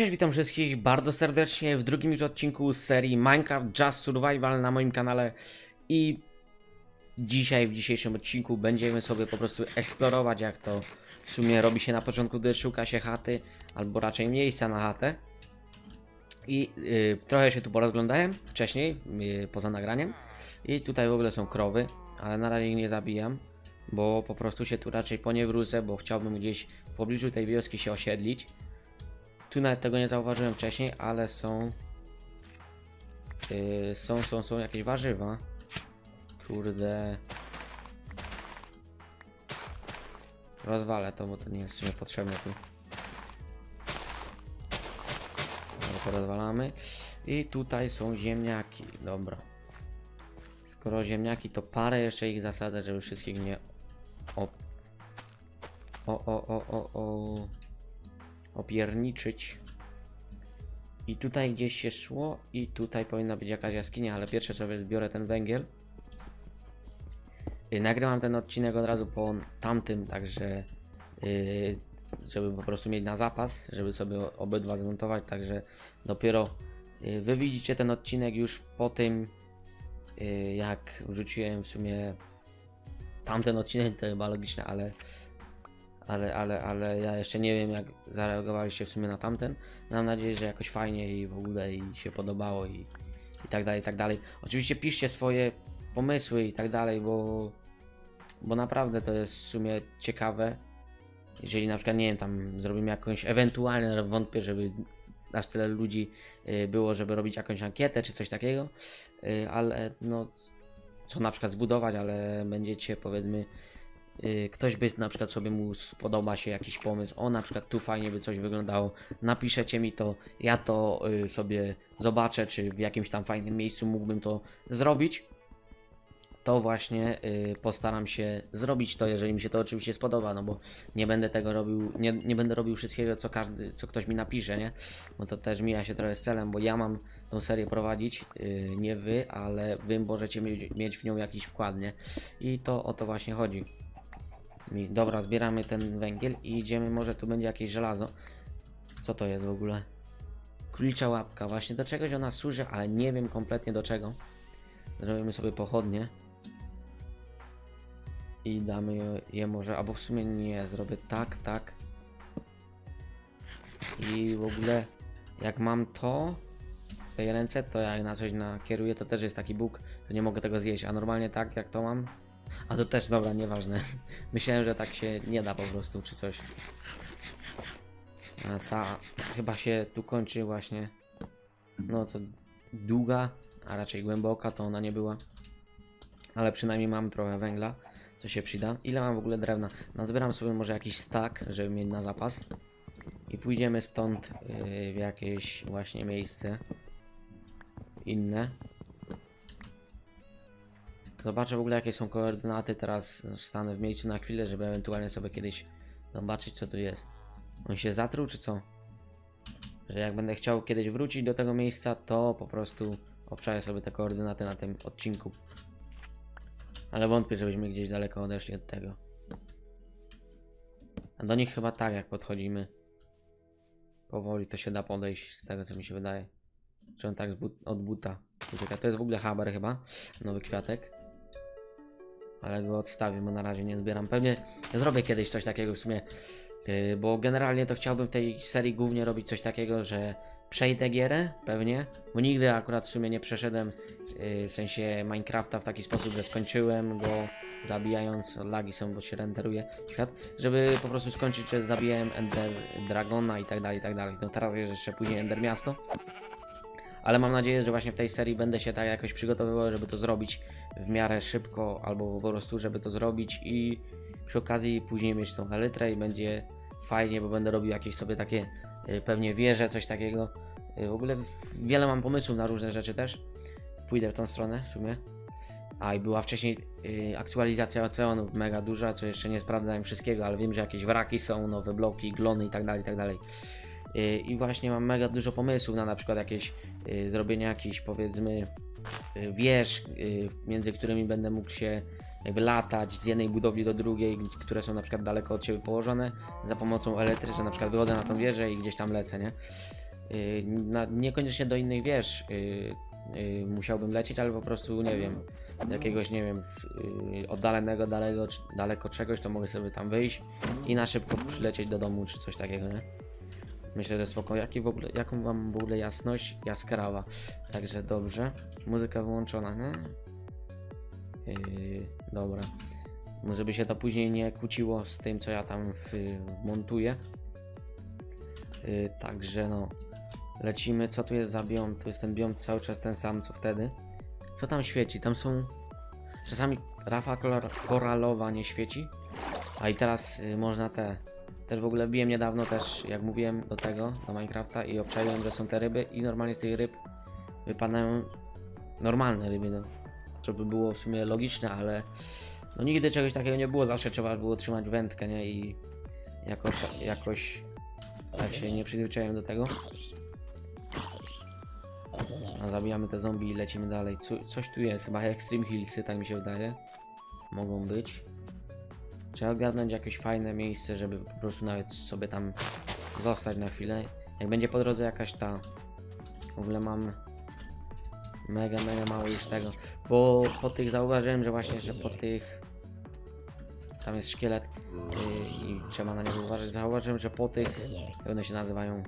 Cześć, witam wszystkich bardzo serdecznie w drugim już odcinku z serii Minecraft Just Survival na moim kanale. I dzisiaj, w dzisiejszym odcinku będziemy sobie po prostu eksplorować jak to w sumie robi się na początku, gdy szuka się chaty, albo raczej miejsca na chatę. I y, trochę się tu porozglądałem wcześniej, y, poza nagraniem. I tutaj w ogóle są krowy, ale na razie ich nie zabijam, bo po prostu się tu raczej po nie wrócę, bo chciałbym gdzieś w pobliżu tej wioski się osiedlić tu nawet tego nie zauważyłem wcześniej, ale są. Yy, są, są, są jakieś warzywa. Kurde. Rozwalę to, bo to nie jest potrzebne tu. To rozwalamy. I tutaj są ziemniaki. Dobra. Skoro ziemniaki, to parę jeszcze ich zasadzę, żeby wszystkich nie. O. O, o, o, o, o opierniczyć. I tutaj gdzieś się szło i tutaj powinna być jakaś jaskinia, ale pierwsze sobie zbiorę ten węgiel. Y, Nagrywam ten odcinek od razu po tamtym, także yy, żeby po prostu mieć na zapas, żeby sobie obydwa zmontować, także dopiero yy, wy widzicie ten odcinek już po tym, jak wrzuciłem w sumie tamten odcinek, to chyba logiczne, ale ale, ale, ale ja jeszcze nie wiem jak zareagowaliście w sumie na tamten. Mam nadzieję, że jakoś fajnie i w ogóle i się podobało i, i tak dalej, i tak dalej. Oczywiście piszcie swoje pomysły i tak dalej, bo, bo naprawdę to jest w sumie ciekawe. Jeżeli na przykład, nie wiem, tam zrobimy jakąś, ewentualnie wątpię, żeby aż tyle ludzi y, było, żeby robić jakąś ankietę czy coś takiego, y, ale no, co na przykład zbudować, ale będziecie powiedzmy ktoś by na przykład sobie mu spodoba się jakiś pomysł, o na przykład tu fajnie by coś wyglądało, napiszecie mi to, ja to y, sobie zobaczę, czy w jakimś tam fajnym miejscu mógłbym to zrobić. To właśnie y, postaram się zrobić to, jeżeli mi się to oczywiście spodoba, no bo nie będę tego robił, nie, nie będę robił wszystkiego, co każdy, co ktoś mi napisze, nie? Bo to też mija się trochę z celem, bo ja mam tą serię prowadzić, y, nie wy, ale wy możecie mieć w nią jakiś wkład, nie? I to o to właśnie chodzi. Mi- Dobra, zbieramy ten węgiel i idziemy, może tu będzie jakieś żelazo. Co to jest w ogóle? Królicza łapka, właśnie do czegoś ona służy, ale nie wiem kompletnie do czego. Zrobimy sobie pochodnie. I damy je, może, albo w sumie nie, zrobię tak, tak. I w ogóle, jak mam to w tej ręce, to jak na coś nakieruję, to też jest taki bóg, że nie mogę tego zjeść, a normalnie tak, jak to mam, a to też, dobra, nieważne. Myślałem, że tak się nie da po prostu, czy coś. A ta chyba się tu kończy właśnie. No to długa, a raczej głęboka to ona nie była. Ale przynajmniej mam trochę węgla, co się przyda. Ile mam w ogóle drewna? Nazbieram sobie może jakiś stack, żeby mieć na zapas. I pójdziemy stąd yy, w jakieś właśnie miejsce inne. Zobaczę w ogóle jakie są koordynaty, teraz stanę w miejscu na chwilę, żeby ewentualnie sobie kiedyś zobaczyć co tu jest. On się zatruł czy co? Że jak będę chciał kiedyś wrócić do tego miejsca, to po prostu obczaję sobie te koordynaty na tym odcinku. Ale wątpię, żebyśmy gdzieś daleko odeszli od tego. A do nich chyba tak, jak podchodzimy. Powoli to się da podejść z tego, co mi się wydaje. Czy on tak od buta. To jest w ogóle haber chyba. Nowy kwiatek. Ale go odstawię, bo na razie nie zbieram. Pewnie zrobię kiedyś coś takiego w sumie. Yy, bo generalnie to chciałbym w tej serii głównie robić coś takiego, że przejdę gierę, pewnie. Bo nigdy akurat w sumie nie przeszedłem yy, w sensie Minecrafta w taki sposób, że skończyłem go zabijając. Lagi są, bo się renderuje świat. Żeby po prostu skończyć, że zabijałem Ender Dragona i tak dalej, i tak dalej. No teraz jeszcze później Ender Miasto. Ale mam nadzieję, że właśnie w tej serii będę się tak jakoś przygotowywał, żeby to zrobić w miarę szybko, albo po prostu, żeby to zrobić i przy okazji później mieć tą elytrę i będzie fajnie, bo będę robił jakieś sobie takie y, pewnie wieże, coś takiego. Y, W ogóle wiele mam pomysłów na różne rzeczy też. Pójdę w tą stronę w sumie. A i była wcześniej y, aktualizacja oceanów mega duża, co jeszcze nie sprawdzałem wszystkiego, ale wiem, że jakieś wraki są, nowe bloki, glony i tak dalej, i tak dalej. Y, I właśnie mam mega dużo pomysłów na na przykład jakieś y, zrobienie jakichś powiedzmy y, wież, między którymi będę mógł się jakby latać z jednej budowli do drugiej, które są na przykład daleko od siebie położone za pomocą elektry, że na przykład wychodzę na tą wieżę i gdzieś tam lecę, nie? Na, niekoniecznie do innych wież musiałbym lecieć, ale po prostu, nie wiem, jakiegoś, nie wiem, oddalonego, daleko, daleko czegoś, to mogę sobie tam wyjść i na szybko przylecieć do domu, czy coś takiego, nie? Myślę, że spoko. Jaki w ogóle, jaką mam w ogóle jasność? Jaskrawa. Także dobrze. Muzyka wyłączona, nie? Yy, dobra. Żeby się to później nie kłóciło z tym, co ja tam w, montuję. Yy, także no. Lecimy. Co tu jest za biom? Tu jest ten biom cały czas ten sam, co wtedy. Co tam świeci? Tam są... Czasami rafa koralowa nie świeci. A i teraz y, można te... Też w ogóle biłem niedawno też, jak mówiłem, do tego, do Minecrafta i obczaiłem, że są te ryby i normalnie z tych ryb wypadają normalne ryby, no. To by było w sumie logiczne, ale no nigdy czegoś takiego nie było, zawsze trzeba było trzymać wędkę, nie? I jako, jakoś tak się nie przyzwyczaiłem do tego. A zabijamy te zombie i lecimy dalej. Co, coś tu jest, chyba Extreme Hillsy, tak mi się wydaje. Mogą być. Trzeba ogarnąć jakieś fajne miejsce, żeby po prostu nawet sobie tam zostać na chwilę. Jak będzie po drodze jakaś ta... W ogóle mam mega, mega mało już tego. Bo po tych zauważyłem, że właśnie, że po tych... Tam jest szkielet yy, i trzeba na niego uważać. Zauważyłem, że po tych... Jak one się nazywają?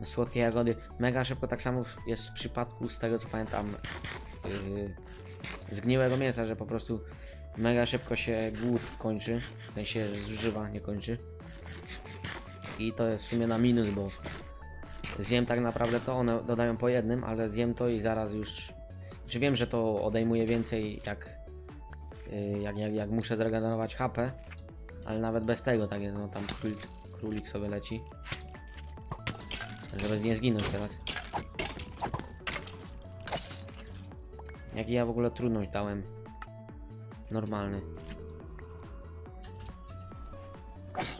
No, Słodkie jagody. Mega szybko tak samo jest w przypadku z tego co pamiętam yy, zgniłego mięsa, że po prostu mega szybko się głód kończy, w sensie zużywa, nie kończy. I to jest w sumie na minus, bo zjem tak naprawdę to, one dodają po jednym, ale zjem to i zaraz już... Czy wiem, że to odejmuje więcej jak, yy, jak, jak, jak muszę zregenerować HP, ale nawet bez tego tak jest, no tam król, królik sobie leci. Żeby nie zginąć teraz. Jaki ja w ogóle trudność dałem. Normalny.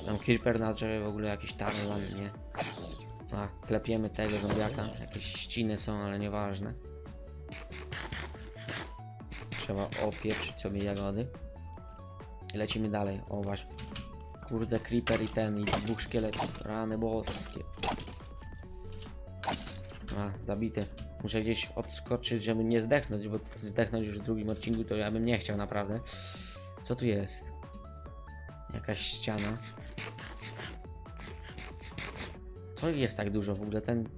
Tam creeper na drzewie w ogóle jakiś tarlan, nie? A, klepiemy tego zombiaka. Jakieś ściny są, ale nieważne. Trzeba opieprzyć sobie jagody. I lecimy dalej. O właśnie. Kurde, creeper i ten, i dwóch szkieletów. Rany boskie. A, zabity. Muszę gdzieś odskoczyć, żeby nie zdechnąć, bo zdechnąć już w drugim odcinku to ja bym nie chciał naprawdę. Co tu jest? Jakaś ściana. Co jest tak dużo w ogóle? Ten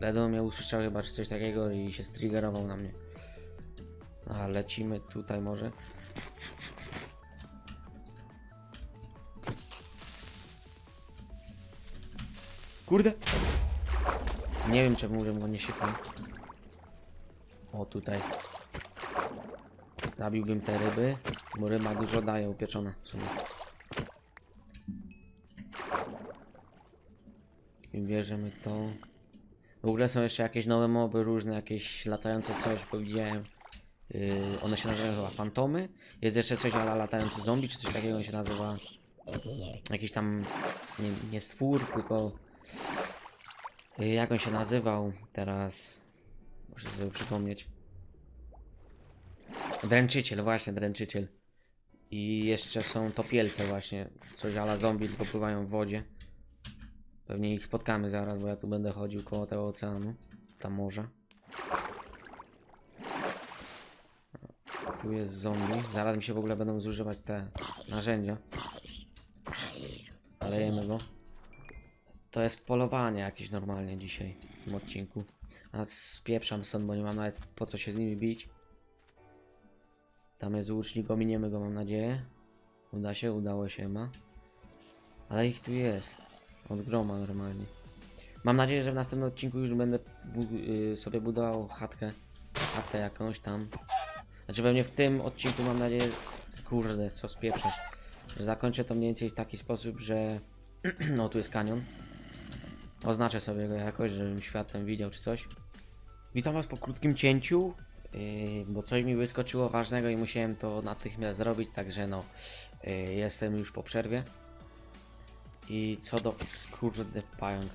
ledwo mnie usłyszał chyba czy coś takiego i się striggerował na mnie. A, lecimy tutaj może. Kurde! Nie wiem czemu że go nie siekam. O tutaj. Zabiłbym te ryby, bo ryba dużo daje upieczona w sumie. I bierzemy to. W ogóle są jeszcze jakieś nowe moby, różne jakieś latające coś, bo widziałem. Yy, one się nazywają chyba fantomy. Jest jeszcze coś ale latający zombie, czy coś takiego się nazywa. Jakiś tam nie, nie stwór, tylko Y, Jak on się nazywał teraz? Muszę sobie przypomnieć. Dręczyciel, właśnie, dręczyciel. I jeszcze są topielce właśnie. Coś ala zombie, tylko pływają w wodzie. Pewnie ich spotkamy zaraz, bo ja tu będę chodził koło tego oceanu. Tam morza. Tu jest zombie. Zaraz mi się w ogóle będą zużywać te narzędzia. Alejemy go. To jest polowanie jakieś normalnie dzisiaj w tym odcinku. A spieprzam stąd, bo nie mam nawet po co się z nimi bić. Tam jest łucznik, ominiemy go mam nadzieję. Uda się, udało się ma. Ale ich tu jest. Od groma normalnie. Mam nadzieję, że w następnym odcinku już będę bu y, sobie budował chatkę. Chatkę jakąś tam. Znaczy pewnie w tym odcinku mam nadzieję... Kurde, co spieprzać. Że zakończę to mniej więcej w taki sposób, że... no tu jest kanion. Oznaczę sobie go jakoś, żebym światłem widział czy coś. Witam was po krótkim cięciu, yy, bo coś mi wyskoczyło ważnego i musiałem to natychmiast zrobić, także no, yy, jestem już po przerwie. I co do, kurde, pająk.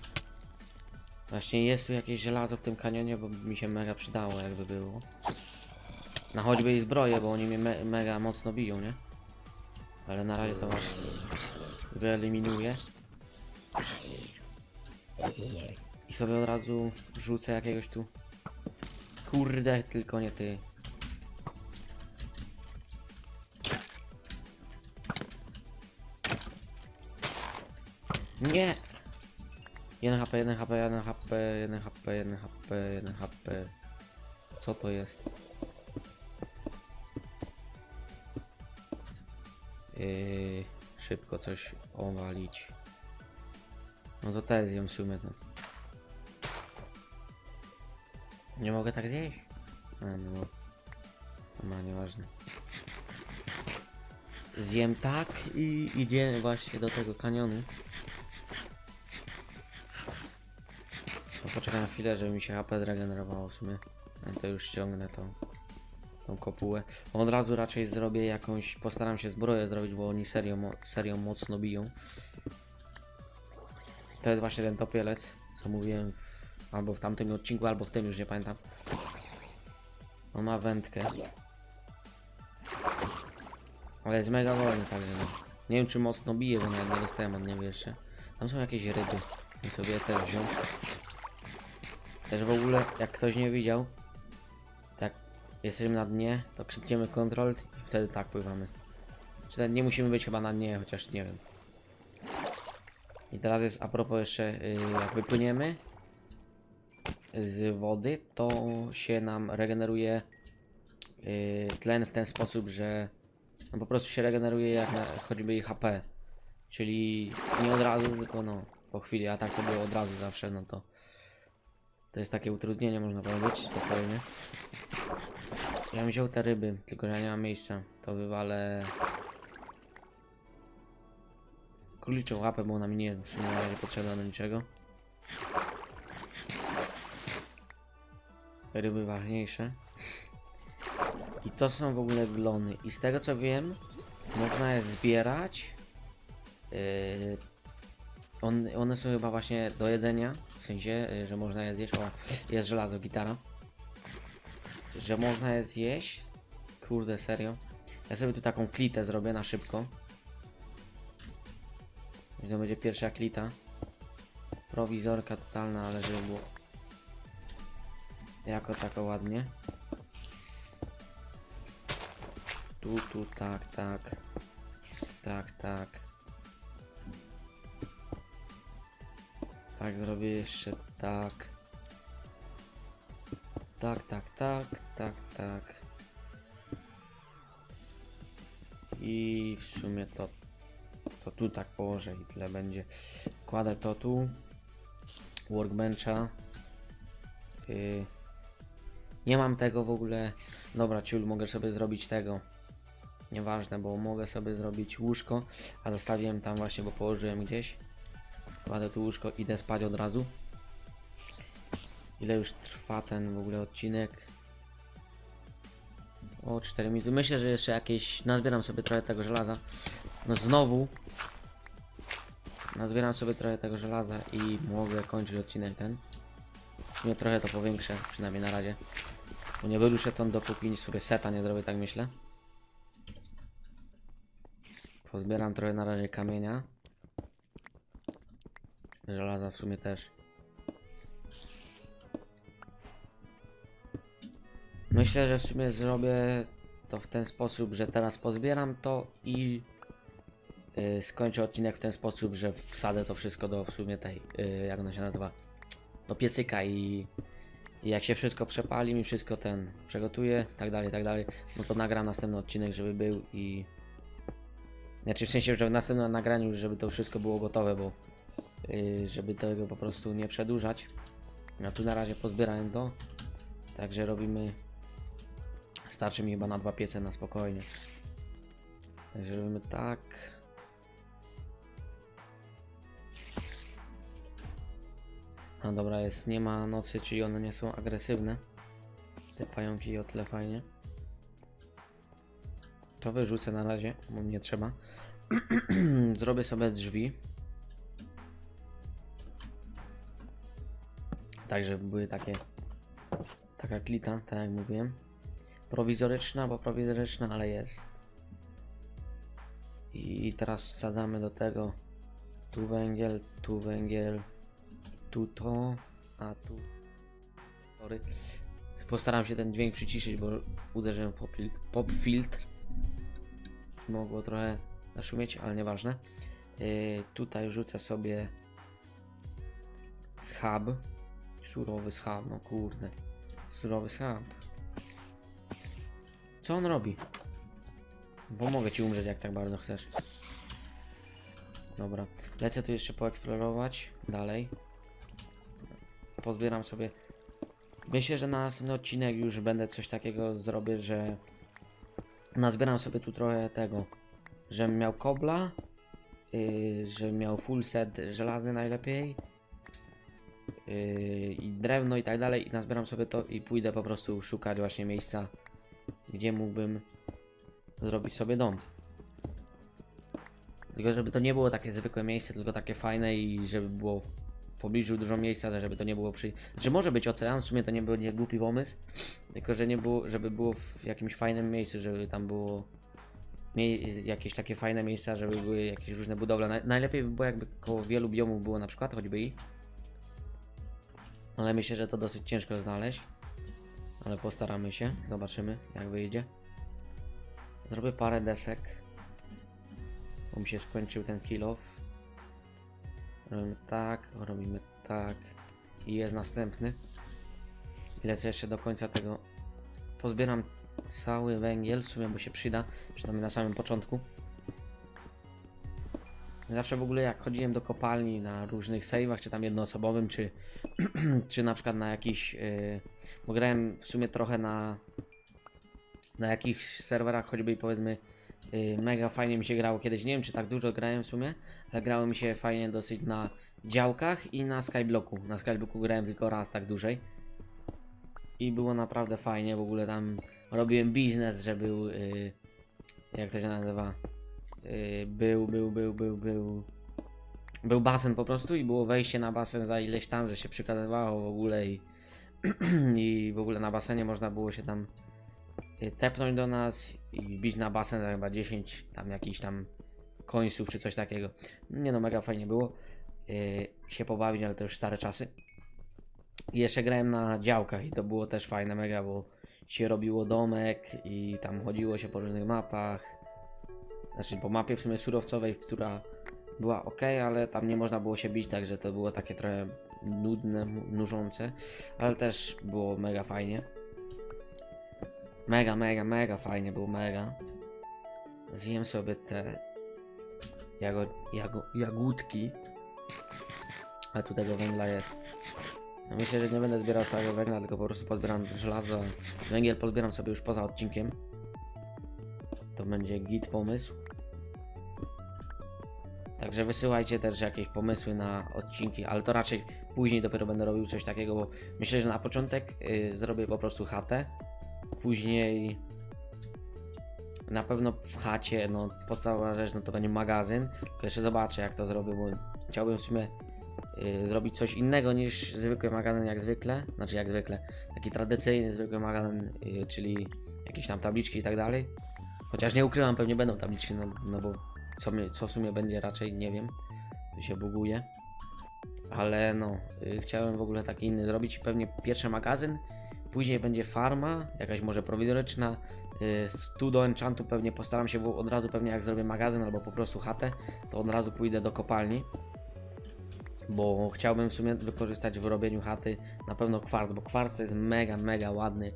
Właśnie jest tu jakieś żelazo w tym kanionie, bo mi się mega przydało jakby było. Na choćby i zbroję, bo oni mnie me mega mocno biją, nie? Ale na razie to was wyeliminuję. I sobie od razu rzucę jakiegoś tu. Kurde, tylko nie ty. Nie! 1 HP, 1 HP, 1 HP, 1 HP, 1 HP, 1 HP. Co to jest? Yy, szybko coś owalić. No to też w sumie no. Nie mogę tak zjeść? A, no. No, nieważne. Zjem tak i idzie właśnie do tego kanionu. No poczekaj na chwilę, żeby mi się HP zregenerowało w sumie. To już ściągnę tą, tą kopułę. Od razu raczej zrobię jakąś, postaram się zbroję zrobić, bo oni serio, mo serio mocno biją. To jest właśnie ten topielec, co mówiłem w, albo w tamtym odcinku, albo w tym, już nie pamiętam. On ma wędkę. Ale jest mega wolny także no. Nie wiem czy mocno bije, bo nawet nie dostałem od niego jeszcze. Tam są jakieś ryby. I sobie też wziął. Też w ogóle, jak ktoś nie widział, tak jesteśmy na dnie, to krzykniemy control i wtedy tak pływamy. Czy nie musimy być chyba na dnie, chociaż nie wiem. I teraz jest a propos jeszcze, yy, jak wypłyniemy z wody, to się nam regeneruje yy, tlen w ten sposób, że no po prostu się regeneruje jak na, choćby i HP. Czyli nie od razu, tylko no po chwili, a tak to było od razu zawsze, no to to jest takie utrudnienie można powiedzieć, spokojnie. Ja bym wziął te ryby, tylko że ja nie mam miejsca. To wywalę króliczą łapę, bo ona mi nie jest w sumie do niczego. Ryby ważniejsze. I to są w ogóle glony. I z tego co wiem, można je zbierać. Yy, on, one są chyba właśnie do jedzenia. W sensie, yy, że można je zjeść. O, jest żelazo, gitara. Że można je zjeść. Kurde, serio. Ja sobie tu taką klitę zrobię na szybko. I to będzie pierwsza klita. Prowizorka totalna, ale żeby było jako tako ładnie. Tu, tu, tak, tak. Tak, tak. Tak, zrobię jeszcze tak. Tak, tak, tak, tak, tak. I w sumie to, to tu tak położę i tyle będzie. Kładę to tu. Workbencha. Yy. Nie mam tego w ogóle. Dobra, ciul, mogę sobie zrobić tego. Nieważne, bo mogę sobie zrobić łóżko, a zostawiłem tam właśnie, bo położyłem gdzieś. Kładę tu łóżko, idę spać od razu. Ile już trwa ten w ogóle odcinek? O 4 minuty. Myślę, że jeszcze jakieś. Nazbieram sobie trochę tego żelaza. No znowu. Nazbieram sobie trochę tego żelaza i mogę kończyć odcinek ten. Nie trochę to powiększę, przynajmniej na razie. Bo nie wyruszę tą dopóki sobie seta nie zrobię, tak myślę. Pozbieram trochę na razie kamienia. Żelaza w sumie też. Myślę, że w sumie zrobię to w ten sposób, że teraz pozbieram to i yy, skończę odcinek w ten sposób, że wsadzę to wszystko do w sumie tej, yy, jak ona się nazywa, do piecyka i, i jak się wszystko przepali, mi wszystko ten przegotuje, tak dalej, tak dalej, no to nagram następny odcinek, żeby był i znaczy w sensie, że w następnym nagraniu, żeby to wszystko było gotowe, bo yy, żeby tego po prostu nie przedłużać. Ja tu na razie pozbierałem to, także robimy Starczy mi chyba na dwa piece na spokojnie. Także robimy tak. A dobra, jest, nie ma nocy, czyli one nie są agresywne. Te pająki o tyle fajnie. To wyrzucę na razie, bo nie trzeba. Zrobię sobie drzwi. Tak, żeby były takie. Taka klita, tak jak mówiłem. Prowizoryczna, bo prowizoryczna, ale jest. I teraz wsadzamy do tego tu węgiel, tu węgiel, tu to A tu. Sorry. Postaram się ten dźwięk przyciszyć, bo uderzyłem pop. Pop filtr. Mogło trochę zaszumieć, ale nieważne. Yy, tutaj rzucę sobie schab. Surowy schab, no kurde. Surowy schab. Co on robi? Bo mogę ci umrzeć jak tak bardzo chcesz. Dobra. Lecę tu jeszcze poeksplorować dalej. Pozbieram sobie. Myślę, że na następny odcinek już będę coś takiego zrobię, że nazbieram sobie tu trochę tego, żebym miał kobla, yy, żebym miał full set żelazny najlepiej yy, i drewno i tak dalej i nazbieram sobie to i pójdę po prostu szukać właśnie miejsca, gdzie mógłbym zrobić sobie dom. Tylko żeby to nie było takie zwykłe miejsce, tylko takie fajne i żeby było pobliżu dużo miejsca, żeby to nie było przy... Znaczy może być ocean, w sumie to nie był nie głupi pomysł, tylko że nie było, żeby było w jakimś fajnym miejscu, żeby tam było jakieś takie fajne miejsca, żeby były jakieś różne budowle. Naj- najlepiej by było jakby koło wielu biomów było na przykład, choćby i. Ale myślę, że to dosyć ciężko znaleźć. Ale postaramy się, zobaczymy jak wyjdzie. Zrobię parę desek. Bo mi się skończył ten kill off. Robimy tak, robimy tak. I jest następny. Lecę jeszcze do końca tego. Pozbieram cały węgiel, w sumie bo się przyda, przynajmniej na samym początku. Zawsze w ogóle jak chodziłem do kopalni na różnych save'ach, czy tam jednoosobowym, czy, czy na przykład na jakiś, yy, bo grałem w sumie trochę na, na jakichś serwerach, choćby powiedzmy mega fajnie mi się grało kiedyś, nie wiem czy tak dużo grałem w sumie, ale grało mi się fajnie dosyć na działkach i na Skyblocku. Na Skyblocku grałem tylko raz tak dłużej. I było naprawdę fajnie, w ogóle tam robiłem biznes, że był, yy, jak to się nazywa, yy, był, był, był, był, był, był basen po prostu i było wejście na basen za ileś tam, że się przykazywało w ogóle i, i w ogóle na basenie można było się tam y, tepnąć do nas i bić na basen za chyba 10 tam jakichś tam końców czy coś takiego. Nie no, mega fajnie było yy, się pobawić, ale to już stare czasy. I jeszcze grałem na działkach i to było też fajne mega, bo się robiło domek i tam chodziło się po różnych mapach. Znaczy po mapie w sumie surowcowej, która była ok, ale tam nie można było się bić, także to było takie trochę nudne, nużące, ale też było mega fajnie. Mega, mega, mega fajnie, było mega. Zjem sobie te jago, jago, jagódki. A tu tego węgla jest. Myślę, że nie będę zbierał całego węgla, tylko po prostu pozbieram żelazo. Węgiel pozbieram sobie już poza odcinkiem. To będzie git pomysł. Także wysyłajcie też jakieś pomysły na odcinki, ale to raczej później dopiero będę robił coś takiego, bo myślę, że na początek y, zrobię po prostu chatę. Później na pewno w chacie, no podstawowa rzecz, no to będzie magazyn. Tylko jeszcze zobaczę jak to zrobię, bo chciałbym w sumie y, zrobić coś innego niż zwykły magazyn jak zwykle. Znaczy jak zwykle, taki tradycyjny zwykły magazyn, y, czyli jakieś tam tabliczki i tak dalej. Chociaż nie ukrywam, pewnie będą tabliczki, no, no bo co, co w sumie będzie raczej nie wiem. Tu się buguje. Ale no, y, chciałem w ogóle taki inny zrobić. Pewnie pierwszy magazyn, później będzie farma, jakaś może prowizoryczna. Y, stu do enchantu pewnie postaram się w- od razu, pewnie jak zrobię magazyn albo po prostu chatę, to od razu pójdę do kopalni. Bo chciałbym w sumie wykorzystać w robieniu chaty na pewno kwarc, bo kwarc to jest mega, mega ładny.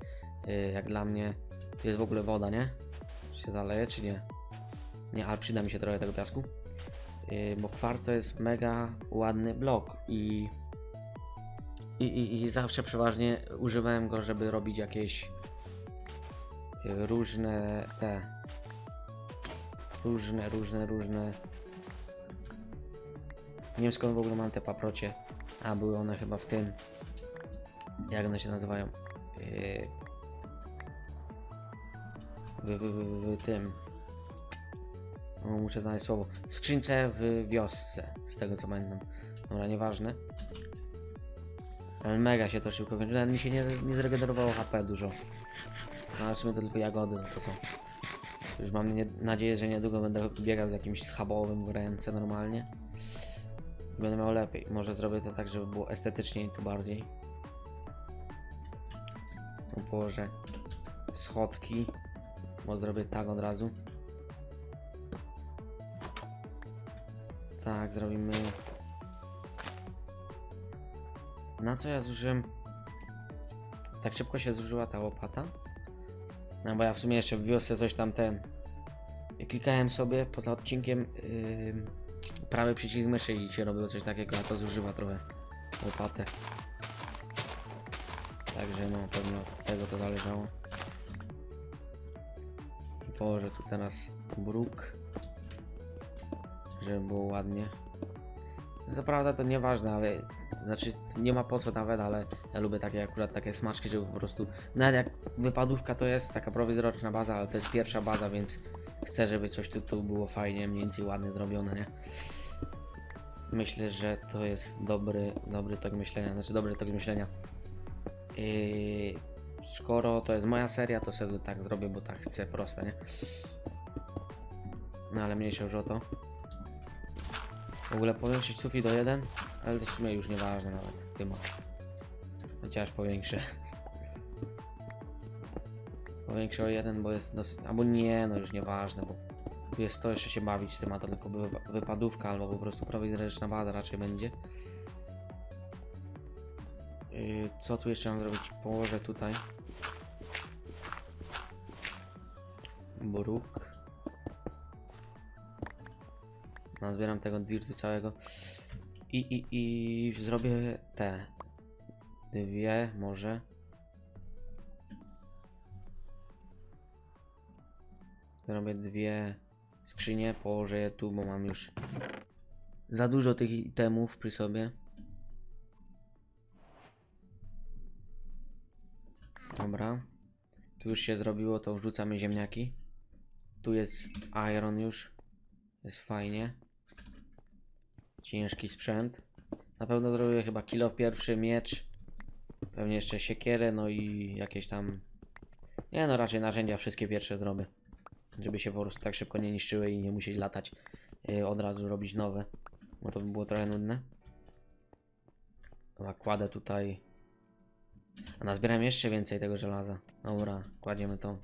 y, Jak dla mnie, jest w ogóle woda, nie? Czy się zaleje, czy nie? Nie, ale przyda mi się trochę tego piasku. Yy, bo kwarc to jest mega ładny blok i, i, i, i zawsze przeważnie używałem go, żeby robić jakieś yy, różne te różne, różne, różne nie wiem skąd w ogóle mam te paprocie a były one chyba w tym jak one się nazywają yy, w, w, w, w tym o, muszę znaleźć słowo. W skrzynce w wiosce, z tego co pamiętam. Dobra, nieważne. Ale mega się to szybko kończy. Nawet mi się nie, nie zregenerowało HP dużo. No, ale w sumie to tylko jagody, no to co? Już mam nie, nadzieję, że niedługo będę biegał z jakimś schabowym w ręce normalnie. Będę miał lepiej. Może zrobię to tak, żeby było estetycznie tu bardziej. Tu położę schodki. Bo zrobię tak od razu. Tak, zrobimy. Na co ja zużyłem? Tak szybko się zużyła ta łopata? No bo ja w sumie jeszcze w wiosce coś tam ten. Klikałem sobie pod odcinkiem yy, prawy przycisk myszy i się robiło coś takiego, a to zużywa trochę łopatę. Także no pewnie od tego to zależało. I położę tu teraz bruk, żeby było ładnie. No To prawda to nieważne, ale znaczy nie ma po co nawet, ale ja lubię takie akurat takie smaczki, żeby po prostu nawet jak wypadówka to jest taka prowizoryczna baza, ale to jest pierwsza baza, więc chcę, żeby coś tu, tu było fajnie, mniej więcej ładnie zrobione, nie? Myślę, że to jest dobry, dobry tok myślenia, znaczy dobry tok myślenia. Yy, skoro to jest moja seria, to sobie tak zrobię, bo tak chcę, proste, nie? No ale mniejsza już o to. W ogóle powiększyć sufit do 1, ale to w sumie już nieważne nawet, chyba. Chociaż powiększę. Powiększę o 1, bo jest dosyć... Albo nie, no już nieważne, bo tu jest to jeszcze się bawić z tym, a to tylko wy- wypadówka, albo po prostu prowizoryczna baza raczej będzie. Yy, co tu jeszcze mam zrobić? Położę tutaj. Bruk. Nazbieram tego dirtu całego. I, i, I zrobię te dwie może. Zrobię dwie skrzynie, położę je tu, bo mam już za dużo tych itemów przy sobie. Dobra. Tu już się zrobiło, to wrzucamy ziemniaki. Tu jest iron już. Jest fajnie. Ciężki sprzęt. Na pewno zrobię chyba kilo pierwszy miecz. Pewnie jeszcze siekierę, no i jakieś tam. Nie no, raczej narzędzia wszystkie pierwsze zrobię. Żeby się po prostu tak szybko nie niszczyły i nie musieli latać yy, od razu robić nowe. Bo to by było trochę nudne. Dobra, kładę tutaj. A nazbieram jeszcze więcej tego żelaza. Dobra, kładziemy to.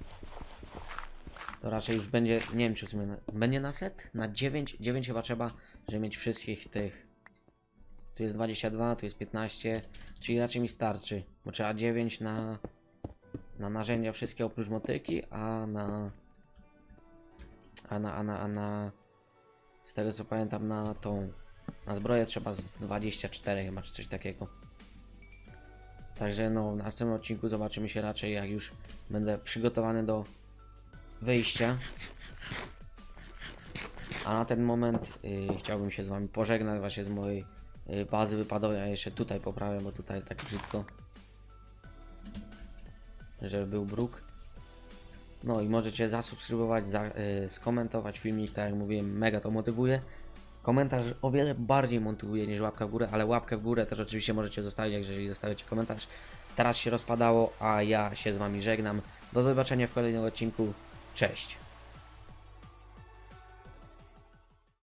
To raczej już będzie, nie wiem czy w sumie, na, będzie na set? Na 9? 9 chyba trzeba, żeby mieć wszystkich tych. Tu jest 22, tu jest 15, czyli raczej mi starczy. Bo trzeba 9 na, na narzędzia wszystkie oprócz motyki, a na, a na, a na, a na, z tego co pamiętam na tą, na zbroję trzeba z 24 chyba, czy coś takiego. Także no, w następnym odcinku zobaczymy się raczej jak już będę przygotowany do wyjścia. A na ten moment y, chciałbym się z wami pożegnać właśnie z mojej y, bazy wypadowej. Ja jeszcze tutaj poprawię, bo tutaj tak brzydko. Żeby był bruk. No i możecie zasubskrybować, za, y, skomentować filmik, tak jak mówiłem, mega to motywuje. Komentarz o wiele bardziej motywuje niż łapka w górę, ale łapkę w górę też oczywiście możecie zostawić, jeżeli zostawiacie komentarz. Teraz się rozpadało, a ja się z wami żegnam. Do zobaczenia w kolejnym odcinku. Cześć.